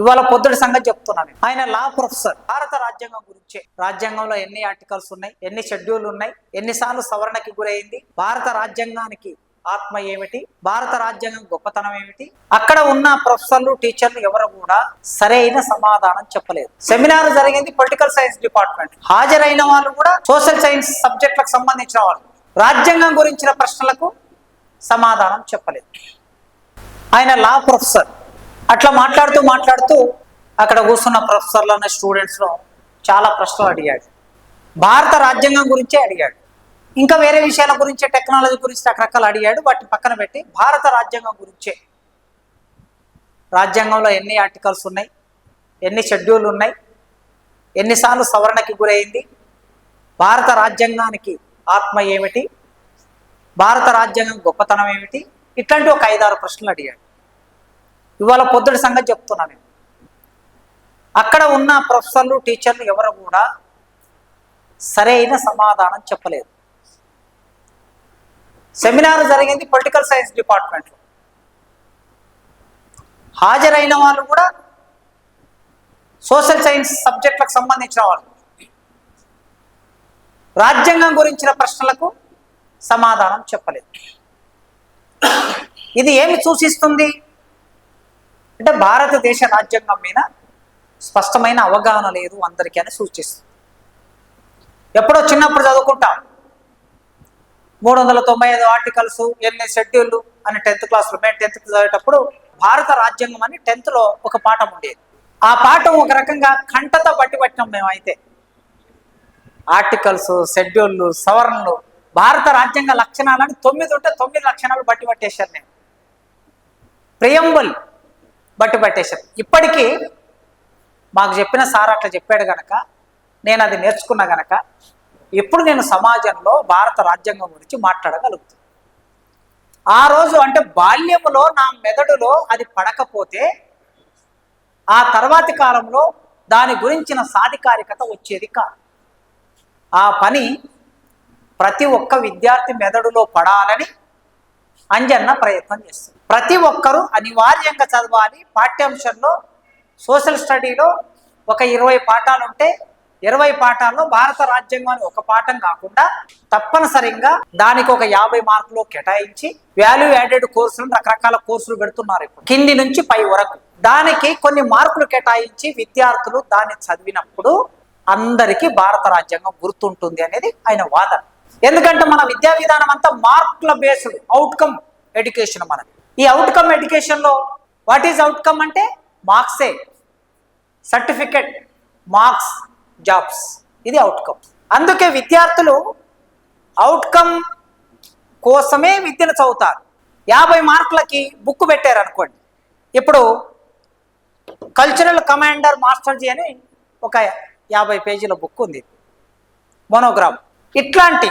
ఇవాళ పొద్దుటి సంగతి చెప్తున్నాను ఆయన లా ప్రొఫెసర్. భారత రాజ్యాంగం గురించే. రాజ్యాంగంలో ఎన్ని ఆర్టికల్స్ ఉన్నాయి ఎన్ని షెడ్యూల్ ఉన్నాయి ఎన్నిసార్లు సవరణకి గురైంది భారత రాజ్యాంగానికి ఆత్మ ఏమిటి భారత రాజ్యాంగం గొప్పతనం ఏమిటి అక్కడ ఉన్న ప్రొఫెసర్లు టీచర్లు ఎవరు కూడా సరైన సమాధానం చెప్పలేదు. సెమినార్ జరిగింది పొలిటికల్ సైన్స్ డిపార్ట్మెంట్. హాజరైన వాళ్ళు కూడా సోషల్ సైన్స్ సబ్జెక్టులకు సంబంధించిన వాళ్ళు. రాజ్యాంగం గురించిన ప్రశ్నలకు సమాధానం చెప్పలేదు. ఆయన లా ప్రొఫెసర్. అట్లా మాట్లాడుతూ మాట్లాడుతూ అక్కడ కూర్చున్న ప్రొఫెసర్లను స్టూడెంట్స్ను చాలా ప్రశ్నలు అడిగాడు. భారత రాజ్యాంగం గురించే అడిగాడు. ఇంకా వేరే విషయాల గురించి టెక్నాలజీ గురించి రకరకాలు అడిగాడు. వాటిని పక్కన పెట్టి భారత రాజ్యాంగం గురించే. రాజ్యాంగంలో ఎన్ని ఆర్టికల్స్ ఉన్నాయి? ఎన్ని షెడ్యూల్ ఉన్నాయి? ఎన్నిసార్లు సవరణకి గురైంది? భారత రాజ్యాంగానికి ఆత్మ ఏమిటి? భారత రాజ్యాంగం గొప్పతనం ఏమిటి? ఇట్లాంటి ఒక ఐదారు ప్రశ్నలు అడిగాడు. ఇవాళ పొద్దుడి సంగతి చెప్తున్నా నేను. అక్కడ ఉన్న ప్రొఫెసర్లు టీచర్లు ఎవరు కూడా సరైన సమాధానం చెప్పలేదు. సెమినార్ జరిగింది పొలిటికల్ సైన్స్ డిపార్ట్మెంట్లో. హాజరైన వాళ్ళు కూడా సోషల్ సైన్స్ సబ్జెక్టులకు సంబంధించిన వాళ్ళు. రాజ్యాంగం గురించిన ప్రశ్నలకు సమాధానం చెప్పలేదు. ఇది ఏమి సూచిస్తుంది? అంటే భారతదేశ రాజ్యాంగం మీద స్పష్టమైన అవగాహన లేదు అందరికీ అని సూచిస్తుంది. ఎప్పుడో చిన్నప్పుడు చదువుకుంటాం. మూడు వందల తొంభై ఐదు ఆర్టికల్స్ ఎన్ని షెడ్యూళ్ళు అని టెన్త్ క్లాస్లో మేము టెన్త్ చదివేటప్పుడు భారత రాజ్యాంగం అని టెన్త్లో ఒక పాఠం ఉండేది. ఆ పాఠం ఒక రకంగా కంటతో బట్టి పట్టినాం మేమైతే ఆర్టికల్స్ షెడ్యూళ్ళు సవరణలు భారత రాజ్యాంగ లక్షణాలని తొమ్మిది ఉంటే తొమ్మిది లక్షణాలు బట్టి పట్టేశాను నేను. ప్రియంబల్ బట్టి పట్టేశారు. ఇప్పటికీ మాకు చెప్పిన సార్ అట్లా చెప్పాడు గనక నేను అది నేర్చుకున్నా గనక ఇప్పుడు నేను సమాజంలో భారత రాజ్యాంగం గురించి మాట్లాడగలుగుతాను ఆ రోజు అంటే బాల్యములో నా మెదడులో అది పడకపోతే ఆ తర్వాతి కాలంలో దాని గురించిన సాధికారికత వచ్చేది కాదు. ఆ పని ప్రతి ఒక్క విద్యార్థి మెదడులో పడాలని అంజన్న ప్రయత్నం చేస్తుంది. ప్రతి ఒక్కరూ అనివార్యంగా చదవాలి. పాఠ్యాంశంలో సోషల్ స్టడీలో ఒక ఇరవై పాఠాలు ఉంటే ఇరవై పాఠాల్లో భారత రాజ్యాంగం ఒక పాఠం కాకుండా తప్పనిసరిగా దానికి ఒక యాభై మార్కులు కేటాయించి వాల్యూ యాడెడ్ కోర్సులు రకరకాల కోర్సులు పెడుతున్నారు ఇప్పుడు. కింది నుంచి పై వరకు. దానికి కొన్ని మార్కులు కేటాయించి విద్యార్థులు దాన్ని చదివినప్పుడు అందరికీ భారత రాజ్యాంగం గుర్తుంటుంది అనేది ఆయన వాదన. ఎందుకంటే మన విద్యా విధానం అంతా మార్కుల బేస్డ్ అవుట్కమ్ ఎడ్యుకేషన్ మనది. ఈ అవుట్కమ్ ఎడ్యుకేషన్లో వాట్ ఈజ్ అవుట్కమ్ అంటే మార్క్సే సర్టిఫికెట్ మార్క్స్ జాబ్స్ ఇది అవుట్కమ్ అందుకే విద్యార్థులు అవుట్కమ్ కోసమే విద్యను చదువుతారు. యాభై మార్కులకి బుక్ పెట్టారు అనుకోండి ఇప్పుడు కల్చరల్ కమాండర్ మాస్టర్జీ అని ఒక యాభై పేజీల బుక్ ఉంది. మోనోగ్రామ్ ఇట్లాంటి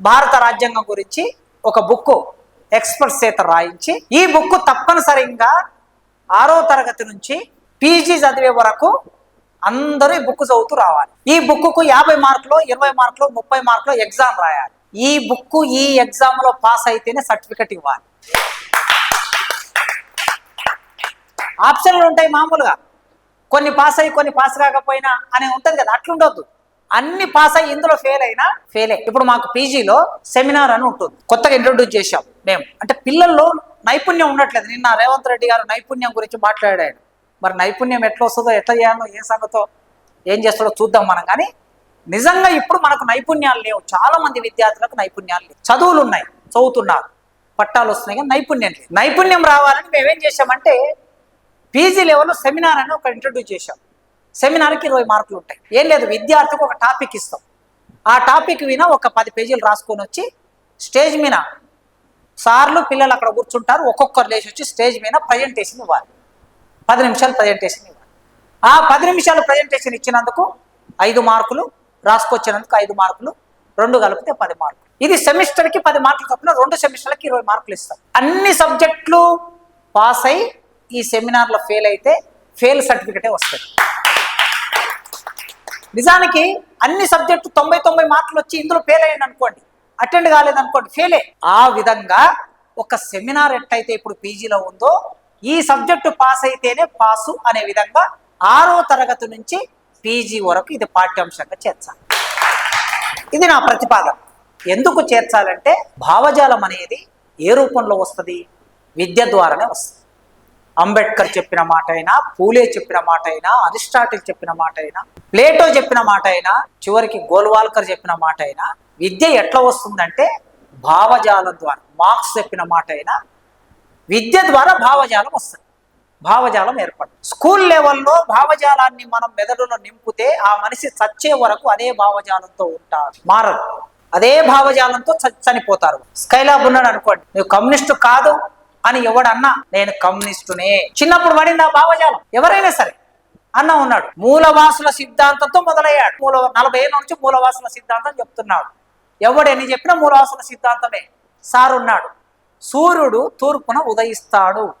భారత రాజ్యాంగం గురించి ఒక బుక్ ఎక్స్పర్ట్స్ చేత రాయించి ఈ బుక్ తప్పనిసరిగా ఆరో తరగతి నుంచి పీజీ చదివే వరకు అందరూ ఈ బుక్ చదువుతూ రావాలి. ఈ బుక్కు యాభై మార్కులు ఇరవై మార్కులు ముప్పై మార్కులు ఎగ్జామ్ రాయాలి. ఈ బుక్ ఈ ఎగ్జామ్లో పాస్ అయితేనే సర్టిఫికెట్ ఇవ్వాలి. ఆప్షన్లు ఉంటాయి మామూలుగా. కొన్ని పాస్ అయ్యి కొన్ని పాస్ కాకపోయినా అని ఉంటుంది కదా అట్లుండొద్దు. అన్ని పాస్ అయ్యి ఇందులో ఫెయిల్ అయినా ఫెయిలే ఇప్పుడు మాకు పీజీలో సెమినార్ అని ఉంటుంది. కొత్తగా ఇంట్రొడ్యూస్ చేశాం మేము. అంటే పిల్లల్లో నైపుణ్యం ఉండట్లేదు. నిన్న రేవంత్ రెడ్డి గారు నైపుణ్యం గురించి మాట్లాడాడు. మరి నైపుణ్యం ఎట్లా వస్తుందో ఎట్లా చేయాలో ఏ సంగతో ఏం చేస్తాడో చూద్దాం మనం. కానీ నిజంగా ఇప్పుడు మనకు నైపుణ్యాలు లేవు. చాలా మంది విద్యార్థులకు నైపుణ్యాలు లేవు. చదువులు ఉన్నాయి. చదువుతున్నారు. పట్టాలు వస్తున్నాయి కానీ నైపుణ్యం లేదు. నైపుణ్యం రావాలని మేమేం చేశామంటే పీజీ లెవెల్లో సెమినార్ అని ఒక ఇంట్రడ్యూస్ చేశాం. సెమినార్కి ఇరవై మార్కులు ఉంటాయి. ఏం లేదు విద్యార్థికి ఒక టాపిక్ ఇస్తాం. ఆ టాపిక్ విన ఒక పది పేజీలు రాసుకొని వచ్చి స్టేజ్ మీద సార్లు పిల్లలు అక్కడ కూర్చుంటారు ఒక్కొక్కరు లేచి వచ్చి స్టేజ్ మీద ప్రజెంటేషన్ ఇవ్వాలి. పది నిమిషాలు ప్రజెంటేషన్ ఇవ్వాలి. ఆ పది నిమిషాలు ప్రజెంటేషన్ ఇచ్చినందుకు ఐదు మార్కులు రాసుకొచ్చినందుకు ఐదు మార్కులు రెండు కలిపితే పది మార్కులు. ఇది సెమిస్టర్కి పది మార్కులు తప్పిన రెండు సెమిస్టర్లకి ఇరవై మార్కులు ఇస్తారు అన్ని సబ్జెక్టులు పాస్ అయి ఈ సెమినార్లో ఫెయిల్ అయితే ఫెయిల్ సర్టిఫికెటే వస్తుంది. నిజానికి అన్ని సబ్జెక్టు తొంభై తొంభై మార్కులు వచ్చి ఇందులో ఫెయిల్ అయ్యండి అనుకోండి. అటెండ్ కాలేదనుకోండి ఫెయిలే ఆ విధంగా ఒక సెమినార్ ఎట్టయితే ఇప్పుడు పీజీలో ఉందో ఈ సబ్జెక్టు పాస్ అయితేనే పాసు అనే విధంగా ఆరో తరగతి నుంచి పీజీ వరకు ఇది పాఠ్యాంశంగా చేర్చాలి. ఇది నా ప్రతిపాదన. ఎందుకు చేర్చాలంటే భావజాలం అనేది ఏ రూపంలో వస్తుంది? విద్య ద్వారానే వస్తుంది. అంబేద్కర్ చెప్పిన మాట అయినా పూలే చెప్పిన మాట అయినా అరిస్టాటిల్ చెప్పిన మాట అయినా ప్లేటో చెప్పిన మాట అయినా చివరికి గోల్వాల్కర్ చెప్పిన మాట అయినా విద్య ఎట్లా వస్తుందంటే భావజాలం ద్వారా మార్క్స్ చెప్పిన మాట అయినా విద్య ద్వారా భావజాలం వస్తుంది. భావజాలం ఏర్పడుతుంది. స్కూల్ లెవెల్లో భావజాలాన్ని మనం మెదడులో నింపితే ఆ మనిషి చచ్చే వరకు అదే భావజాలంతో ఉంటారు మారదు. అదే భావజాలంతో చనిపోతారు. స్కైలాబ్ ఉన్నాడు అనుకోండి నువ్వు కమ్యూనిస్టు కాదు అని ఎవడన్నా నేను కమ్యూనిస్టునే. చిన్నప్పుడు పడింది ఆ భావజాలం. ఎవరైనా సరే. అన్న ఉన్నాడు. మూలవాసుల సిద్ధాంతంతో మొదలయ్యాడు. మూల నలభై ఏళ్ళ నుంచి మూలవాసుల సిద్ధాంతం చెప్తున్నాడు. ఎవడని చెప్పినా మూలవాసుల సిద్ధాంతమే. సారున్నాడు సూర్యుడు తూర్పున ఉదయిస్తాడు.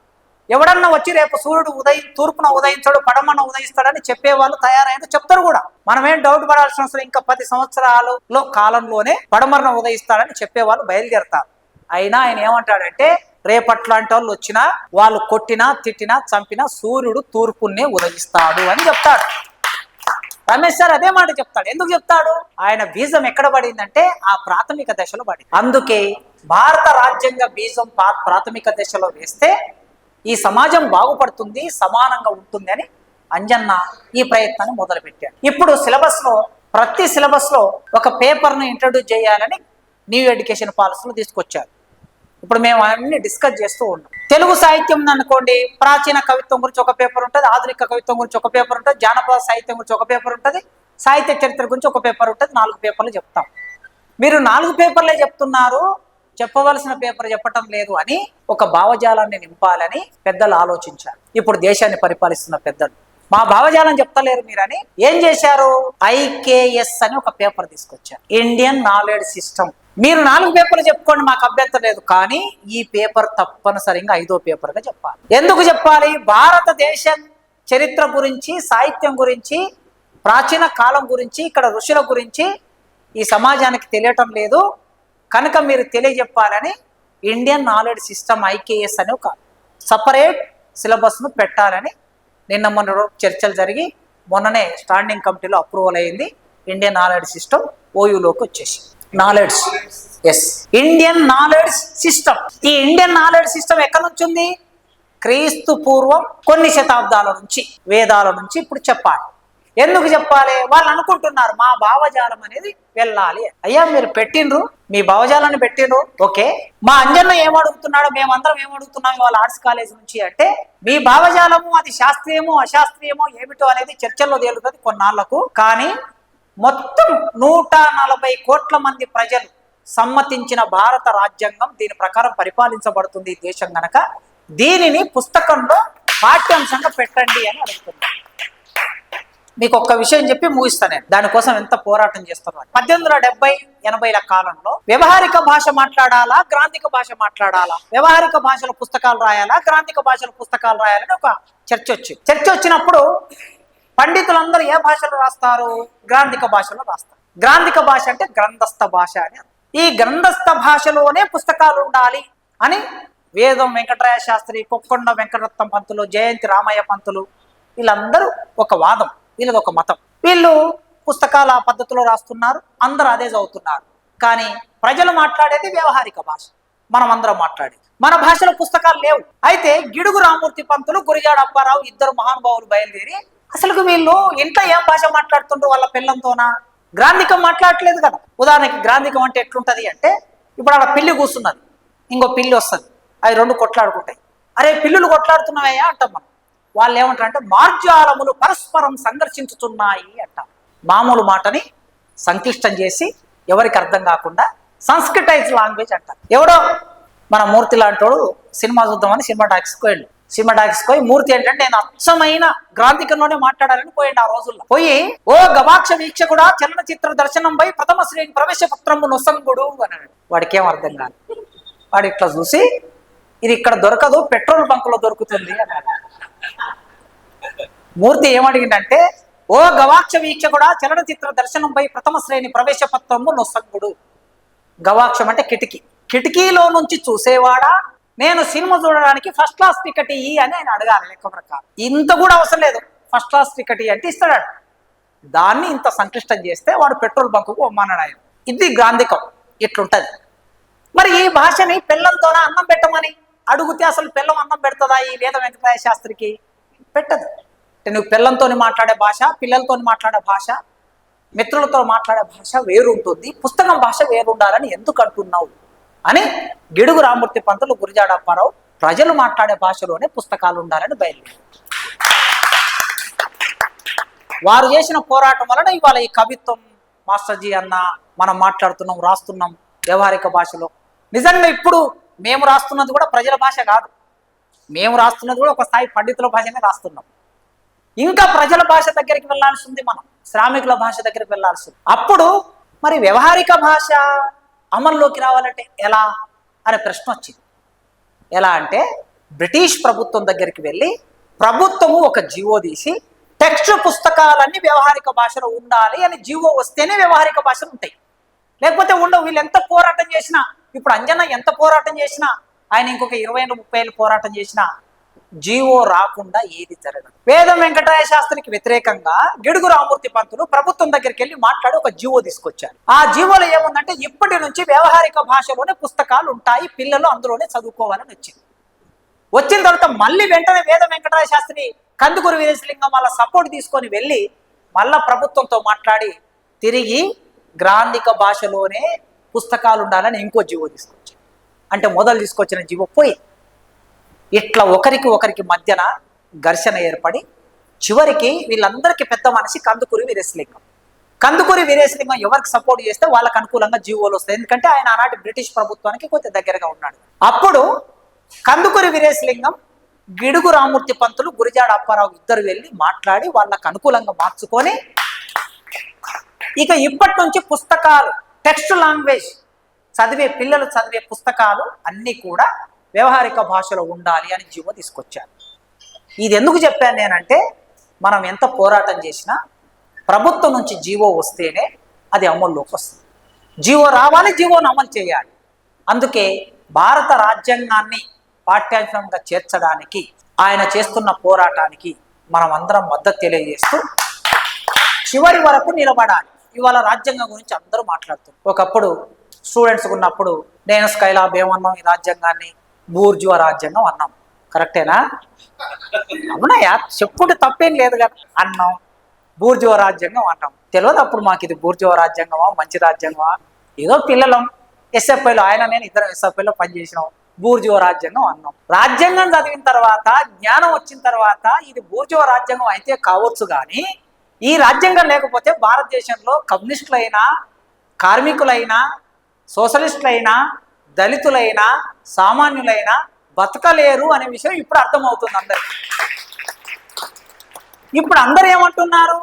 ఎవడన్నా వచ్చి రేపు సూర్యుడు ఉదయి తూర్పున ఉదయించాడు పడమన్న ఉదయిస్తాడని చెప్పేవాళ్ళు తయారైన చెప్తారు కూడా. మనమేం డౌట్ పడాల్సిన అవసరం ఇంకా పది సంవత్సరాలలో కాలంలోనే పడమరణ ఉదయిస్తాడని చెప్పేవాళ్ళు బయలుదేరతారు. అయినా ఆయన ఏమంటాడంటే రేపట్లాంటి వాళ్ళు వచ్చినా వాళ్ళు కొట్టినా తిట్టినా చంపినా సూర్యుడు తూర్పునే ఉదయిస్తాడు అని చెప్తాడు. రమేష్ సార్ అదే మాట చెప్తాడు. ఎందుకు చెప్తాడు? ఆయన బీజం ఎక్కడ పడిందంటే ఆ ప్రాథమిక దశలో పడింది. అందుకే భారత రాజ్యాంగ బీజం పా- ప్రాథమిక దశలో వేస్తే ఈ సమాజం బాగుపడుతుంది సమానంగా ఉంటుంది అని అంజన్న ఈ ప్రయత్నాన్ని మొదలుపెట్టాడు. ఇప్పుడు సిలబస్లో ప్రతి సిలబస్లో ఒక పేపర్ను ఇంట్రడ్యూస్ చేయాలని న్యూ ఎడ్యుకేషన్ పాలసీలు తీసుకొచ్చారు. ఇప్పుడు మేము అన్ని డిస్కస్ చేస్తూ ఉన్నాం. తెలుగు సాహిత్యం అనుకోండి ప్రాచీన కవిత్వం గురించి ఒక పేపర్ ఉంటుంది ఆధునిక కవిత్వం గురించి ఒక పేపర్ ఉంటుంది జానపద సాహిత్యం గురించి ఒక పేపర్ ఉంటుంది సాహిత్య చరిత్ర గురించి ఒక పేపర్ ఉంటుంది నాలుగు పేపర్లు చెప్తాం. మీరు నాలుగు పేపర్లే చెప్తున్నారు చెప్పవలసిన పేపర్ చెప్పటం లేదు అని ఒక భావజాలాన్ని నింపాలని పెద్దలు ఆలోచించారు. ఇప్పుడు దేశాన్ని పరిపాలిస్తున్న పెద్దలు. మా భావజాలం చెప్తలేరు మీరని. ఏం చేశారు? ఐకేఎస్ అని ఒక పేపర్ తీసుకొచ్చారు. Indian knowledge system. మీరు నాలుగు పేపర్లు చెప్పుకోండి మాకు అభ్యంతరం లేదు. కానీ ఈ పేపర్ తప్పనిసరిగా ఐదో పేపర్గా చెప్పాలి. ఎందుకు చెప్పాలి? భారతదేశం చరిత్ర గురించి సాహిత్యం గురించి ప్రాచీన కాలం గురించి ఇక్కడ ఋషుల గురించి ఈ సమాజానికి తెలియటం లేదు. కనుక మీరు తెలియజెప్పాలని ఇండియన్ నాలెడ్జ్ సిస్టమ్ ఐకేఎస్ అని ఒక సపరేట్ సిలబస్ను పెట్టాలని నిన్న మొన్న చర్చలు జరిగి మొన్ననే స్టాండింగ్ కమిటీలో అప్రూవల్ అయింది. ఇండియన్ నాలెడ్జ్ సిస్టమ్ ఓయూలోకి వచ్చేసి knowledge S Indian knowledge system ఈ ఇండియన్ నాలెడ్జ్ సిస్టమ్ ఎక్కడి నుంచి ఉంది? క్రీస్తు పూర్వం కొన్ని శతాబ్దాల నుంచి వేదాల నుంచి ఇప్పుడు చెప్పాలి. ఎందుకు చెప్పాలి? వాళ్ళు అనుకుంటున్నారు మా భావజాలం అనేది వెళ్ళాలి. అయ్యా మీరు పెట్టిండ్రు మీ భావజాలాన్ని పెట్టిండ్రు ఓకే. మా అంజన్న ఏమడుగుతున్నాడో మేమందరం ఏమడుగుతున్నాం వాళ్ళ ఆర్ట్స్ కాలేజ్ నుంచి అంటే మీ భావజాలము అది శాస్త్రీయమో అశాస్త్రీయమో ఏమిటో అనేది చర్చల్లో తేలుతుంది కొన్నాళ్ళకు. కానీ మొత్తం నూట నలభై కోట్ల మంది ప్రజలు సమ్మతించిన భారత రాజ్యాంగం దీని ప్రకారం పరిపాలించబడుతుంది ఈ దేశం గనక. దీనిని పుస్తకంలో పాఠ్యాంశంగా పెట్టండి అని అడుగుతున్నారు మీకు ఒక్క విషయం చెప్పి ముగిస్తాను నేను. దానికోసం ఎంత పోరాటం చేస్తున్నారు పద్దెనిమిది వందల డెబ్బై ఎనభైల కాలంలో వ్యవహారిక భాష మాట్లాడాలా గ్రాంధిక భాష మాట్లాడాలా? వ్యవహారిక భాషల పుస్తకాలు రాయాలా గ్రాంధిక భాషల పుస్తకాలు రాయాలని ఒక చర్చ వచ్చింది చర్చ వచ్చినప్పుడు పండితులందరూ ఏ భాషలో రాస్తారు? గ్రాంధిక భాషలో రాస్తారు. గ్రాంధిక భాష అంటే గ్రంథస్థ భాష అని ఈ గ్రంథస్థ భాషలోనే పుస్తకాలు ఉండాలి అని వేదం వెంకటరాయ శాస్త్రి కొక్కొండ వెంకటరత్నం పంతులు జయంతి రామయ్య పంతులు వీళ్ళందరూ ఒక వాదం. వీళ్ళది ఒక మతం. వీళ్ళు పుస్తకాల పద్ధతిలో రాస్తున్నారు అందరూ అదే చదువుతున్నారు. కానీ ప్రజలు మాట్లాడేది వ్యవహారిక భాష. మనం అందరం మాట్లాడేది. మన భాషలో పుస్తకాలు లేవు. అయితే గిడుగు రామూర్తి పంతులు గురిజాడ అప్పారావు ఇద్దరు మహానుభావులు బయలుదేరి అసలు వీళ్ళు ఇంట్లో ఏం భాష మాట్లాడుతుండ్రు వాళ్ళ పిల్లంతోనా? గ్రాంధికం మాట్లాడట్లేదు కదా. ఉదాహరణకి గ్రాంధికం అంటే ఎట్లుంటది అంటే ఇప్పుడు అక్కడ పిల్లి కూర్చున్నది ఇంకో పిల్లి వస్తుంది. అవి రెండు కొట్లాడుకుంటాయి. అరే పిల్లులు కొట్లాడుతున్నావయ్యా అంటాం మనం. వాళ్ళు ఏమంటారంటే మార్జాలములు పరస్పరం సంఘర్షించుతున్నాయి అంట. మామూలు మాటని సంక్లిష్టం చేసి ఎవరికి అర్థం కాకుండా సంస్కృటైజ్ లాంగ్వేజ్ అంటారు ఎవడో మన మూర్తి లాంటోడు సినిమా చూద్దామని సినిమా టాక్స్కి వెళ్ళి సినిమా టాక్స్కి పోయి మూర్తి ఏంటంటే నేను అచ్చమైన గ్రాంధికంలోనే మాట్లాడాలని పోయిండు ఆ రోజుల్లో. పోయి ఓ గవాక్ష వీక్షకుడా చలనచిత్ర దర్శనం పై ప్రథమ శ్రేణి ప్రవేశ పత్రము నొసంగుడు అన్నాడు. వాడికి ఏం అర్థం కాదు. వాడు ఇట్లా చూసి ఇది ఇక్కడ దొరకదు పెట్రోల్ బంకులో దొరుకుతుంది మూర్తి ఏమడిగిందంటే ఓ గవాక్ష వీక్షకుడా చలనచిత్ర దర్శనంపై ప్రథమ శ్రేణి ప్రవేశ పత్రము నొసంగుడు. గవాక్షం అంటే కిటికీ. కిటికీలో నుంచి చూసేవాడా? నేను సినిమా చూడడానికి ఫస్ట్ క్లాస్ టికెట్ ఇయ్యి అని ఆయన అడగాలి లెక్క ప్రకారం. ఇంత కూడా అవసరం లేదు. ఫస్ట్ క్లాస్ టికెట్ అంటే ఇస్తాడు దాన్ని ఇంత సంక్లిష్టం చేస్తే వాడు పెట్రోల్ బంకుకు ఒమ్మన్నాడు ఆయన. ఇది గ్రాంధికం. ఇట్లుంటది. మరి ఈ భాషని పిల్లలతోనే అన్నం పెట్టమని? అడుగుతే అసలు పిల్లం అన్నం పెడుతుందా ఈ వేద వెంకటరాయ శాస్త్రికి? పెట్టదు. అంటే నువ్వు పిల్లలతో మాట్లాడే భాష పిల్లలతో మాట్లాడే భాష మిత్రులతో మాట్లాడే భాష వేరు ఉంటుంది పుస్తకం భాష వేరు ఉండాలని ఎందుకు అంటున్నావు? అని గిడుగు రామూర్తి పంతులు గురిజాడ అప్పారావు ప్రజలు మాట్లాడే భాషలోనే పుస్తకాలు ఉండాలని బయలుదేరారు. వారు చేసిన పోరాటం వలన ఇవాళ ఈ కవిత్వం మాస్టర్జీ అన్న మనం మాట్లాడుతున్నాం రాస్తున్నాం వ్యవహారిక భాషలో. నిజంగా ఇప్పుడు మేము రాస్తున్నది కూడా ప్రజల భాష కాదు. మేము రాస్తున్నది కూడా ఒక స్థాయి పండితుల భాషనే రాస్తున్నాం. ఇంకా ప్రజల భాష దగ్గరికి వెళ్ళాల్సి ఉంది మనం. శ్రామికుల భాష దగ్గరికి వెళ్ళాల్సి ఉంది. అప్పుడు మరి వ్యవహారిక భాష అమల్లోకి రావాలంటే ఎలా అనే ప్రశ్న వచ్చింది. ఎలా అంటే బ్రిటిష్ ప్రభుత్వం దగ్గరికి వెళ్ళి ప్రభుత్వము ఒక జీవో తీసి టెక్స్ట్ పుస్తకాలన్నీ వ్యవహారిక భాషలో ఉండాలి అని జీవో వస్తేనే వ్యవహారిక భాషలు ఉంటాయి. లేకపోతే ఉండవు. వీళ్ళు ఎంత పోరాటం చేసినా ఇప్పుడు అంజన ఎంత పోరాటం చేసినా ఆయన ఇంకొక ఇరవై ఏళ్ళు ముప్పై ఏళ్ళు పోరాటం చేసినా జీవో రాకుండా ఏది జరగదు. వేదం వెంకటరాయ శాస్త్రికి వ్యతిరేకంగా గిడుగు రామూర్తి పంతులు ప్రభుత్వం దగ్గరికి వెళ్ళి మాట్లాడి ఒక జీవో తీసుకొచ్చారు. ఆ జీవోలో ఏముందంటే ఇప్పటి నుంచి వ్యవహారిక భాషలోనే పుస్తకాలు ఉంటాయి పిల్లలు అందులోనే చదువుకోవాలని వచ్చింది. వచ్చిన తర్వాత మళ్ళీ వెంటనే వేద వెంకటరాయ శాస్త్రి కందుకూరు వీరేశలింగం వాళ్ళ సపోర్ట్ తీసుకొని వెళ్ళి మళ్ళా ప్రభుత్వంతో మాట్లాడి తిరిగి గ్రాంధిక భాషలోనే పుస్తకాలు ఉండాలని ఇంకో జీవో తీసుకొచ్చారు అంటే మొదలు తీసుకొచ్చిన జీవో పోయి ఇట్లా ఒకరికి ఒకరికి మధ్యన ఘర్షణ ఏర్పడి చివరికి వీళ్ళందరికీ పెద్ద మనిషి కందుకూరి వీరేశలింగం. కందుకూరి వీరేశలింగం ఎవరికి సపోర్ట్ చేస్తే వాళ్ళకు అనుకూలంగా జీవోలు వస్తాయి. ఎందుకంటే ఆయన ఆనాటి బ్రిటిష్ ప్రభుత్వానికి కొంచెం దగ్గరగా ఉన్నాడు. అప్పుడు కందుకూరి వీరేశలింగం గిడుగు రామూర్తి పంతులు గురిజాడ అప్పారావు ఇద్దరు వెళ్ళి మాట్లాడి వాళ్ళకు అనుకూలంగా మార్చుకొని ఇక ఇప్పటి నుంచి పుస్తకాలు టెక్స్ట్ లాంగ్వేజ్ చదివే పిల్లలు చదివే పుస్తకాలు అన్నీ కూడా వ్యవహారిక భాషలో ఉండాలి అని జీవో తీసుకొచ్చారు. ఇది ఎందుకు చెప్పాను నేనంటే మనం ఎంత పోరాటం చేసినా ప్రభుత్వం నుంచి జీవో వస్తేనే అది అమల్లోకి వస్తుంది. జీవో రావాలి జీవోను అమలు చేయాలి. అందుకే భారత రాజ్యాంగాన్ని పాఠ్యాంశంగా చేర్చడానికి ఆయన చేస్తున్న పోరాటానికి మనం అందరం మద్దతు తెలియజేస్తూ చివరి వరకు నిలబడాలి. ఇవాళ రాజ్యాంగం గురించి అందరూ మాట్లాడుతారు ఒకప్పుడు స్టూడెంట్స్ ఉన్నప్పుడు నేను స్కైలాబ్ ఏమన్నాం? ఈ రాజ్యాంగాన్ని బూర్జువా రాజ్యాంగం అన్నాం. కరెక్టేనా అవునయ్యా చెప్పుకుంటే తప్పేం లేదు కదా అన్నాం. బూర్జువ రాజ్యాంగం అన్నాం తెలియదు అప్పుడు మాకు ఇది బూర్జువ రాజ్యాంగమా మంచి రాజ్యాంగమా? ఏదో పిల్లలం. ఎస్ఎఫ్ఐలో ఆయన నేను ఇద్దరం ఎస్ఎఫ్ఐలో పనిచేసినాం బూర్జువ రాజ్యాంగం అన్నాం. రాజ్యాంగం చదివిన తర్వాత జ్ఞానం వచ్చిన తర్వాత ఇది బూర్జువ రాజ్యాంగం అయితే కావచ్చు కానీ ఈ రాజ్యాంగం లేకపోతే భారతదేశంలో కమ్యూనిస్టులైనా కార్మికులైనా సోషలిస్టులైనా దళితులైనా సామాన్యులైనా బతకలేరు అనే విషయం ఇప్పుడు అర్థమవుతుంది అందరికి. ఇప్పుడు అందరు ఏమంటున్నారు?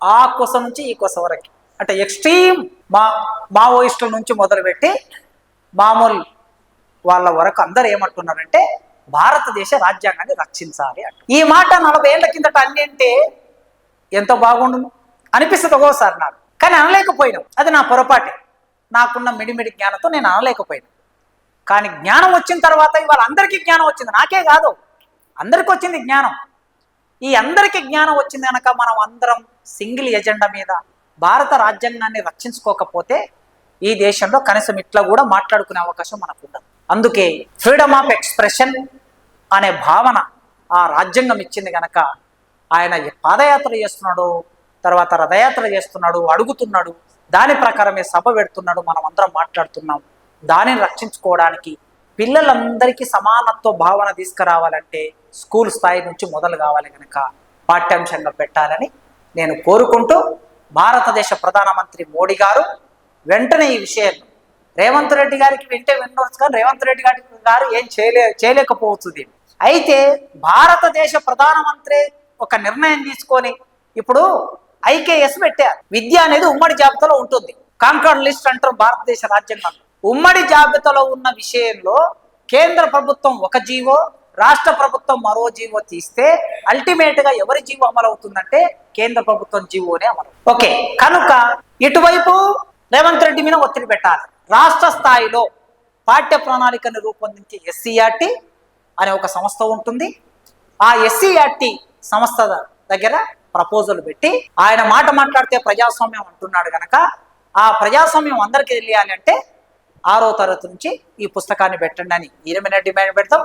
ఆ కొస నుంచి ఈ కొస వరకు. అంటే ఎక్స్ట్రీమ్ మా మావోయిస్టుల నుంచి మొదలుపెట్టి మామూలు వాళ్ళ వరకు అందరు ఏమంటున్నారంటే భారతదేశ రాజ్యాంగాన్ని రక్షించాలి అంటే ఈ మాట నలభై ఏళ్ళ కిందట అన్నింటే ఎంత బాగుండును? అనిపిస్తుంది ఒక్కోసారి నాకు. కానీ అనలేకపోయినాం. అది నా పొరపాటే. నాకున్న మిడిమిడి జ్ఞానంతో నేను అనలేకపోయినా. కానీ జ్ఞానం వచ్చిన తర్వాత ఇవాళ అందరికీ జ్ఞానం వచ్చింది. నాకే కాదు. అందరికీ వచ్చింది జ్ఞానం. ఈ అందరికీ జ్ఞానం వచ్చింది కనుక మనం అందరం సింగిల్ ఎజెండా మీద భారత రాజ్యాంగాన్ని రక్షించుకోకపోతే ఈ దేశంలో కనీసం ఇట్లా కూడా మాట్లాడుకునే అవకాశం మనకు ఉండదు అందుకే ఫ్రీడమ్ ఆఫ్ ఎక్స్ప్రెషన్ అనే భావన ఆ రాజ్యాంగం ఇచ్చింది కనుక ఆయన పాదయాత్ర చేస్తున్నాడు తర్వాత రథయాత్ర చేస్తున్నాడు అడుగుతున్నాడు దాని ప్రకారమే సభ పెడుతున్నాడు మనం అందరం మాట్లాడుతున్నాం. దానిని రక్షించుకోవడానికి పిల్లలందరికీ సమానత్వ భావన తీసుకురావాలంటే స్కూల్ స్థాయి నుంచి మొదలు కావాలి కనుక పాఠ్యాంశంగా పెట్టాలని నేను కోరుకుంటూ భారతదేశ ప్రధానమంత్రి మోడీ గారు వెంటనే ఈ విషయాన్ని రేవంత్ రెడ్డి గారికి వింటే వినవచ్చు కానీ రేవంత్ రెడ్డి గారి గారు ఏం చేయలే చేయలేకపోవచ్చు దీన్ని. అయితే భారతదేశ ప్రధానమంత్రి ఒక నిర్ణయం తీసుకొని ఇప్పుడు ఐకేఎస్ పెట్టారు విద్య అనేది ఉమ్మడి జాబితాలో ఉంటుంది. కాంకార్డ్ లిస్ట్ అంటారు భారతదేశ రాజ్యాంగం. ఉమ్మడి జాబితాలో ఉన్న విషయంలో కేంద్ర ప్రభుత్వం ఒక జీవో రాష్ట్ర ప్రభుత్వం మరో జీవో తీస్తే అల్టిమేట్గా ఎవరి జీవో అమలు అవుతుందంటే కేంద్ర ప్రభుత్వం జీవోనే అమలు. ఓకే కనుక ఇటువైపు రేవంత్ రెడ్డి మీద ఒత్తిడి పెట్టాలి. రాష్ట్ర స్థాయిలో పాఠ్య ప్రణాళికను రూపొందించే ఎస్సీఆర్టీ అనే ఒక సంస్థ ఉంటుంది. ఆ ఎస్సీఆర్టీ సంస్థ దగ్గర ప్రపోజల్ పెట్టి ఆయన మాట మాట్లాడితే ప్రజాస్వామ్యం అంటున్నాడు గనక ఆ ప్రజాస్వామ్యం అందరికీ తెలియాలి అంటే ఆరో తరగతి నుంచి ఈ పుస్తకాన్ని పెట్టండి అని ఈయన డిమాండ్ పెడతాం.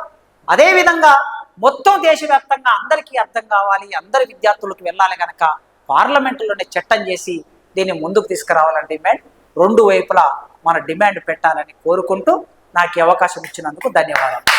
అదేవిధంగా మొత్తం దేశవ్యాప్తంగా అందరికీ అర్థం కావాలి అందరి విద్యార్థులకు వెళ్ళాలి కనుక పార్లమెంటులోనే చట్టం చేసి దీన్ని ముందుకు తీసుకురావాలని డిమాండ్ రెండు వైపులా మన డిమాండ్ పెట్టాలని కోరుకుంటూ నాకు అవకాశం ఇచ్చినందుకు ధన్యవాదాలు.